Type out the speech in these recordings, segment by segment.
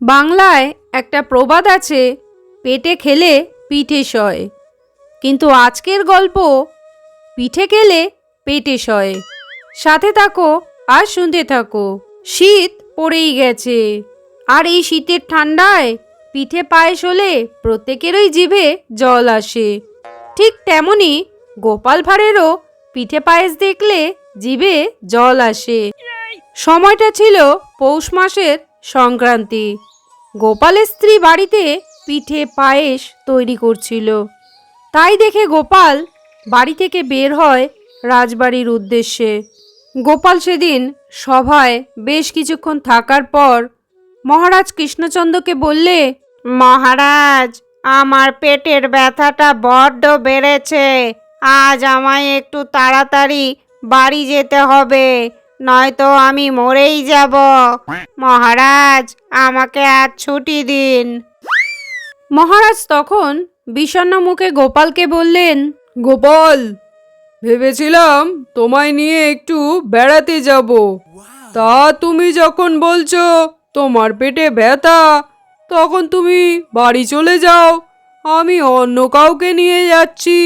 বাংলায় একটা প্রবাদ আছে, পেটে খেলে পিঠে সয়। কিন্তু আজকের গল্প, পিঠে খেলে পেটে সয়। সাথে থাকো আর শুনতে থাকো। শীত পড়েই গেছে, আর এই শীতের ঠান্ডায় পিঠে পায়েস হলে প্রত্যেকেরই জিভে জল আসে। ঠিক তেমনি গোপাল ভাঁড়েরও পিঠে পায়েস দেখলে জিভে জল আসে। সময়টা ছিল পৌষ মাসের সংক্রান্তি। গোপালের স্ত্রী বাড়িতে পিঠে পায়েস তৈরি করছিল। তাই দেখে গোপাল বাড়ি থেকে বের হয় রাজবাড়ির উদ্দেশ্যে। গোপাল সেদিন সভায় বেশ কিছুক্ষণ থাকার পর মহারাজ কৃষ্ণচন্দ্রকে বললে, মহারাজ, আমার পেটের ব্যথাটা বড্ড বেড়েছে। আজ আমায় একটু তাড়াতাড়ি বাড়ি যেতে হবে। নয়তো আমি মরেই যাব। মহারাজ আমাকে আজ ছুটি দিন। মহারাজ তখন বিষণ্ণ মুখে গোপালকে বললেন গোপাল ভেবেছিলাম তোমায় নিয়ে একটু বেড়াতে যাব। তা তুমি যখন বলছো তোমার পেটে ব্যথা তখন তুমি বাড়ি চলে যাও। আমি অন্য কাউকে নিয়ে যাচ্ছি।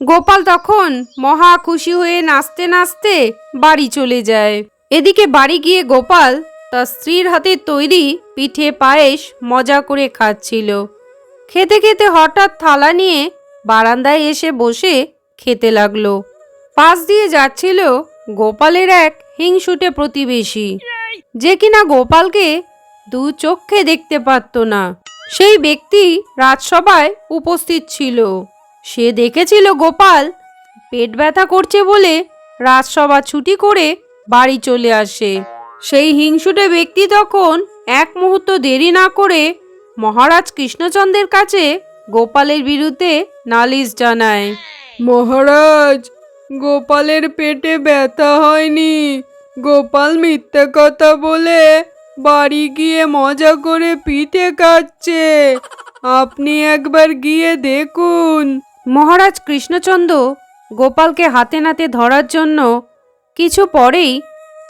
গোপাল তখন মহা খুশি হয়ে নাচতে নাচতে বাড়ি চলে যায়। এদিকে বাড়ি গিয়ে গোপাল তার স্ত্রীর হাতে তৈরি পিঠে পায়েস মজা করে খাচ্ছিল। খেতে খেতে হঠাৎ থালা নিয়ে বারান্দায় এসে বসে খেতে লাগল। পাশ দিয়ে যাচ্ছিল গোপালের এক হিংসুটে প্রতিবেশী। যে কিনা গোপালকে দু চক্ষে দেখতে পারত না। সেই ব্যক্তি রাজসভায় উপস্থিত ছিল। সে দেখেছিল গোপাল। পেট ব্যথা করছে বলে রাজসভা ছুটি করে বাড়ি চলে আসে। সেই হিংসুটে ব্যক্তি তখন এক মুহূর্ত দেরি না করে মহারাজ কৃষ্ণচন্দ্রের কাছে গোপালের বিরুদ্ধে নালিশ জানায়। মহারাজ, গোপালের পেটে ব্যথা হয়নি। গোপাল মিথ্যে কথা বলে বাড়ি গিয়ে মজা করে পিঠে খাচ্ছে আপনি একবার গিয়ে দেখুন। মহারাজ কৃষ্ণচন্দ্র গোপালকে হাতে নাতে ধরার জন্য কিছু পরেই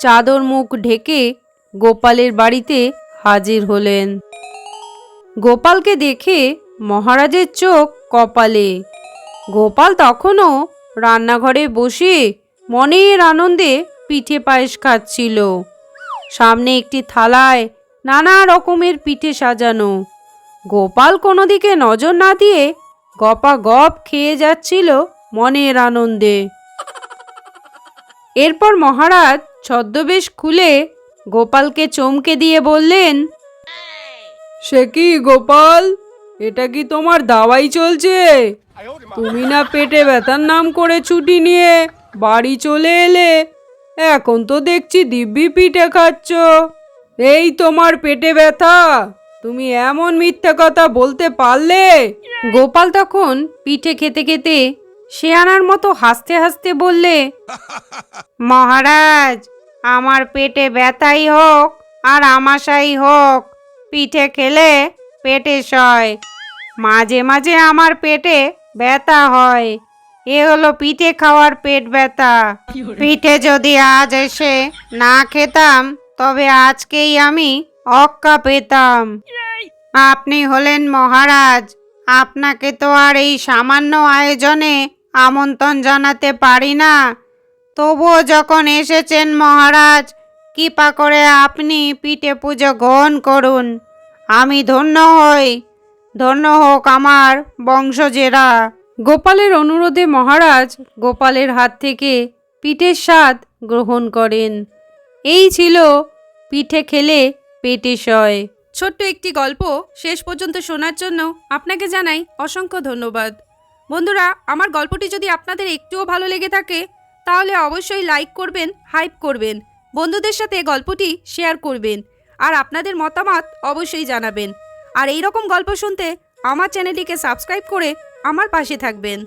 চাদর মুখ ঢেকে গোপালের বাড়িতে হাজির হলেন। গোপালকে দেখে মহারাজের চোখ কপালে। গোপাল তখনও রান্নাঘরে বসে মনের আনন্দে পিঠে পায়েস খাচ্ছিল। সামনে একটি থালায় নানা রকমের পিঠে সাজানো। গোপাল কোনো দিকে নজর না দিয়ে গপা গপ খেয়ে যাচ্ছিল মনের আনন্দে। এরপর মহারাজ ছদ্মবেশ খুলে গোপালকে চমকে দিয়ে বললেন, সে কি গোপাল? এটা কি তোমার দাওয়াই চলছে? তুমি না পেটে ব্যথার নাম করে ছুটি নিয়ে বাড়ি চলে এলে, এখন তো দেখছি দিব্যি পিঠে খাচ্ছ। এই তোমার পেটে ব্যথা। তুমি এমন মিথ্যা কথা বলতে পারলে? গোপাল তখন পিঠে খেতে খেতে শেয়ানার মতো হাসতে হাসতে বললে মহারাজ আমার পেটে ব্যথাই হোক আর আমাশাই হোক পিঠে খেলে পেটে সয় মাঝে মাঝে আমার পেটে ব্যথা হয়। এ হলো পিঠে খাওয়ার পেট ব্যথা। পিঠে যদি আজ এসে না খেতাম তবে আজকেই আমি অক্কা পেতাম আপনি হলেন মহারাজ। আপনাকে তো আর এই সামান্য আয়োজনে আমন্ত্রণ জানাতে পারি না। তবুও যখন এসেছেন মহারাজ কৃপা করে আপনি পিঠে পুজো গ্রহণ করুন। আমি ধন্য হই। ধন্য হোক আমার বংশজেরা। গোপালের অনুরোধে মহারাজ গোপালের হাত থেকে পিঠের স্বাদ গ্রহণ করেন। এই ছিল পিঠে খেলে পেটে সয় ছোট্ট একটি গল্প শেষ পর্যন্ত শোনার জন্য আপনাকে জানাই অসংখ্য ধন্যবাদ। বন্ধুরা, আমার গল্পটি যদি আপনাদের একটুও ভালো লেগে থাকে, তাহলে অবশ্যই লাইক করবেন, হাইপ করবেন, বন্ধুদের সাথে গল্পটি শেয়ার করবেন, আর আপনাদের মতামত অবশ্যই জানাবেন। আর এই রকম গল্প শুনতে আমার চ্যানেলটিকে সাবস্ক্রাইব করে আমার পাশে থাকবেন।